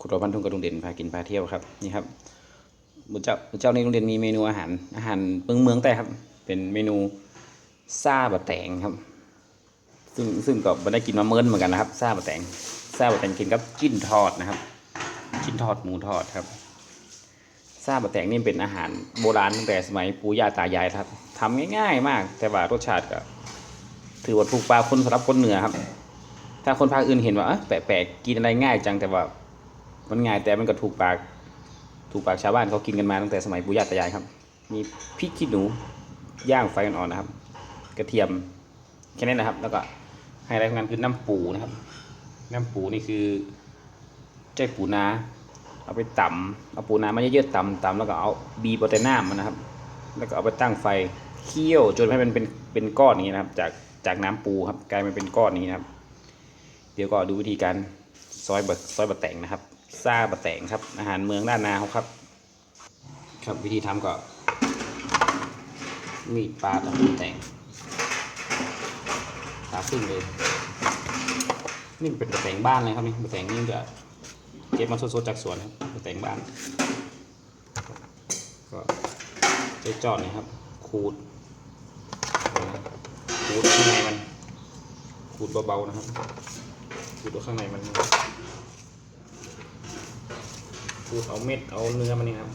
ขุดรพันทุ่งกระดุงเด่นพากินพาเที่ยวครับนี่ครับบุญเจ้าบุญเจ้าในโรงเรียนมีเมนูอาหารอาหารเมืองเมืองแต่ครับ เป็นเมนูซาบะแตงครับ ซึ่งซึ่งก็ไม่ได้กินมาเมินเหมือนกันนะครับซาบะแตงซาบะแตงกินกับจิ้นทอดนะครับจิ้นทอดหมูทอดครับซาบะแตงนี่เป็นอาหารโบราณตั้งแต่สมัยปู่ย่าตายายครับทำง่าย ๆ มาก แต่ว่ารสชาติก็ถือว่าถูกปากคนสำหรับคนเหนือครับ ถ้าคนภาคอื่นเห็นว่าแปลกๆกินอะไรง่ายจังแต่ว่า มันง่ายแต่มันก็ถูกปาก ถูกปากชาวบ้านเขากินกันมาตั้งแต่สมัยปู่ย่าตายายครับ มีพริกขี้หนูย่างไฟอ่อนๆนะครับ กระเทียมแค่นี้นะครับ แล้วก็ไฮไลท์ของงานคือน้ำปูนะครับ น้ำปูนี่คือใจปูนาเอาไปตำเอาปูนามาเยอะๆตำตำแล้วก็เอาบีบเอาแต่น้ำมันนะครับ แล้วก็เอาไปตั้งไฟเคี่ยวจนให้มันเป็นเป็นก้อนนี้นะครับ จากจากน้ำปูครับกลายมาเป็นก้อนนี้นะครับ เดี๋ยวก็ดูวิธีการซอยบะซอยบะแต่งนะครับ ซาบะแตงครับ อาหารเมืองด้านนาเขาครับ ครับวิธีทำก็ มีดปาดแล้วบะแตงตาพึ่งเลยนี่เป็นบะแตงบ้านเลยครับนี่บะแตงนี่จะเก็บมาสดๆจากสวนครับบะแตงบ้าน ก็ใช้จอดนะครับ ขูดขูดข้างในมันขูดเบาๆนะครับขูดตัวข้างในมัน ขูดเอาเม็ดเอาเนื้อมันนี่ครับ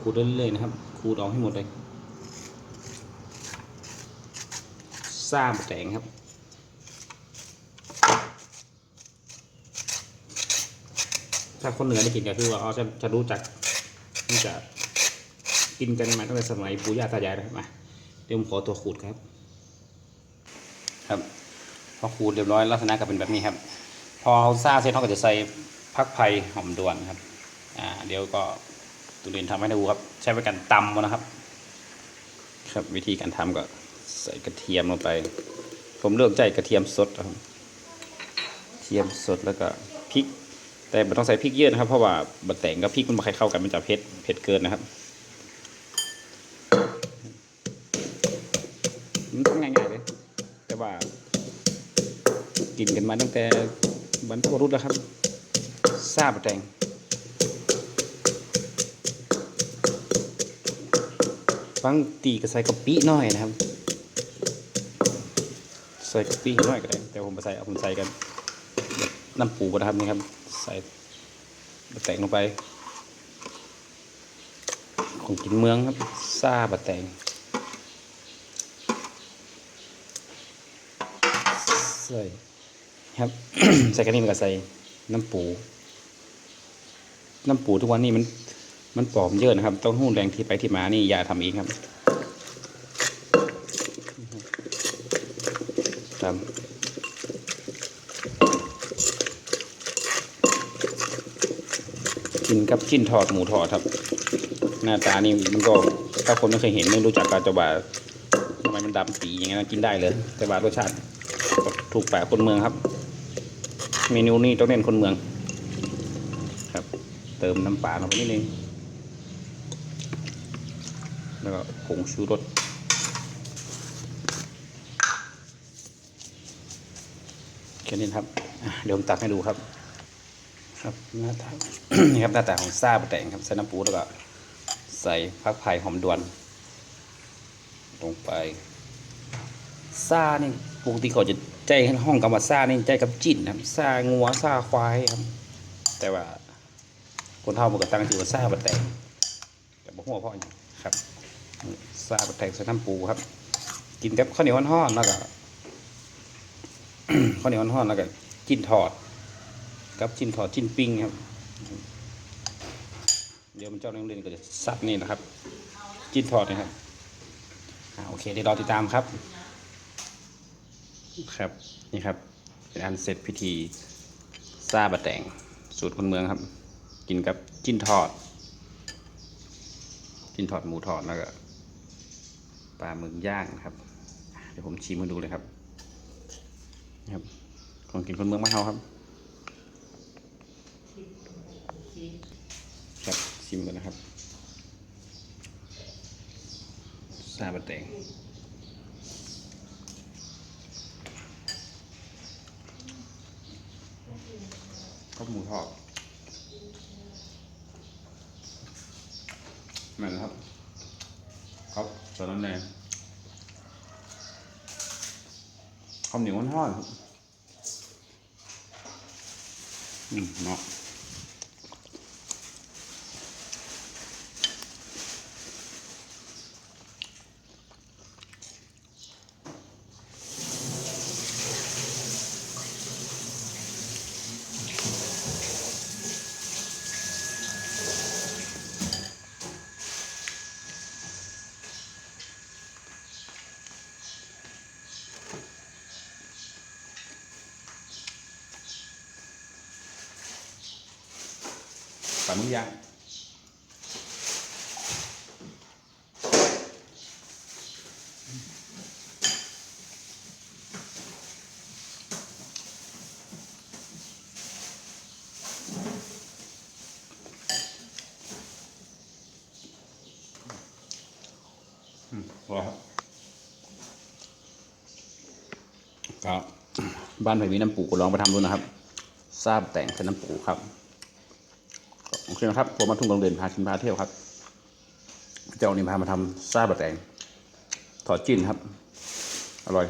ขูดเรื่อยๆนะครับขูดออกให้หมดเลยซ่าบะแตงครับ ถ้าคนเหนือได้กินก็คือว่าอ๋อจะจะรู้จักที่จะกินกันมาตั้งแต่สมัยปู่ย่าตายายนะครับมาเดี๋ยวผมขอตัวขูดครับ ครับ พอขูดเรียบร้อยลักษณะก็เป็นแบบนี้ครับ พอซ่าเสร็จเขาก็จะใส่พักไผ่หอมด่วนครับอ่าเดี๋ยวก็ตุเรียนทำให้ดูครับ ใช้เป็นการตำนะครับ ครับวิธีการทำก็ใส่กระเทียมลงไป ผมเลือกใจกระเทียมสดครับกระเทียมสดแล้วก็พริก แต่ไม่ต้องใส่พริกเยอะนะครับ เพราะว่าบะแตงกับพริกมันไม่ค่อยเข้ากันมันจะเผ็ดเผ็ดเกินนะครับมันทำง่ายๆเลย แต่ว่า กินกันมาตั้งแต่บรรพบุรุษแล้วครับซาบะแตงบางตีก็ใส่กะปิหน่อยนะครับ ใส่กะปิหน่อยก็ได้แต่ผมใส่เอาผมใส่กันน้ำปูนะครับนี่ครับ ใส่บะแตงลงไป ของกินเมืองครับซาบะแตงใส่ครับ ใส่กระดิ่งก็ใส่น้ำปู น้ำปูทุกวันนี้มันมันปลอมเยอะนะครับ ต้องหู้แรงที่ไปที่มานี่อย่าทำเองครับครับ กินกับจิ้นทอดหมูทอดครับ หน้าตานี่มันก็ถ้าคนไม่เคยเห็นไม่รู้จักก็จะว่าทำไมมันดำปีอย่างนั้นกินได้เลย แต่ว่ารสชาติถูกปากคนเมืองครับ เมนูนี้ต้องเน้นคนเมือง ครับ เติมน้ำปลาลงไปนิดนึงแล้วก็ผงชูรสแค่นี้ครับ เดี๋ยวผมตักให้ดูครับ ครับหน้าตานี่ครับหน้าตาของซาบะแตงครับใส่น้ำปูแล้วก็ใส่ผักไผ่หอมด่วน ลงไปซานี่ปกติเขาจะใจห้องกับว่าซานี่ใจกับจิ้นนะครับซางัวซาควายครับ แต่ว่าคนเท่ามันก็ตั้งชื่อว่าซาบะแตงแต่บ่หัวาเพราะหยังครับซาบะแตงใส่น้ำปูครับ กินกับข้าวเหนียวห่อนๆแล้วก็ข้าวเหนียวห่อนๆแล้วก็จิ้นทอด กับจิ้นทอดจิ้นปิ้งครับ เดี๋ยวมันเจ้าโรงเรียนก็จะซัดนี่นะครับ จิ้นทอดนะครับโอเคเดี๋ยวรอติดตามครับ ครับนี่ครับ เป็นอันเสร็จพิธีซาบะแตงสูตรคนเมืองครับ กินกับจิ้นทอด จิ้นทอดหมูทอดแล้วก็ปลาหมึกย่างครับ เดี๋ยวผมชิมมาดูเลยครับครับของกินคนเมืองมาเฮาครับ ครับชิมกันนะครับซาบะแตงข้าวหมูทอดแม่นครับครับตอนนั้นเองข้าวเหนียวมันทอดอืมเนาะ ปลาหมึกย่างอืมพอครับ บ้านไผ่มีน้ำปูก็ลองไปทำดูนะครับ ทราบแต่งใส่น้ำปูครับ โอเคนะครับผมมาทุ่งกองเด่นพาชิมพาเที่ยวครับ เจ้านี่พามาทำซาบะแตงถอดจิ้นครับ อร่อย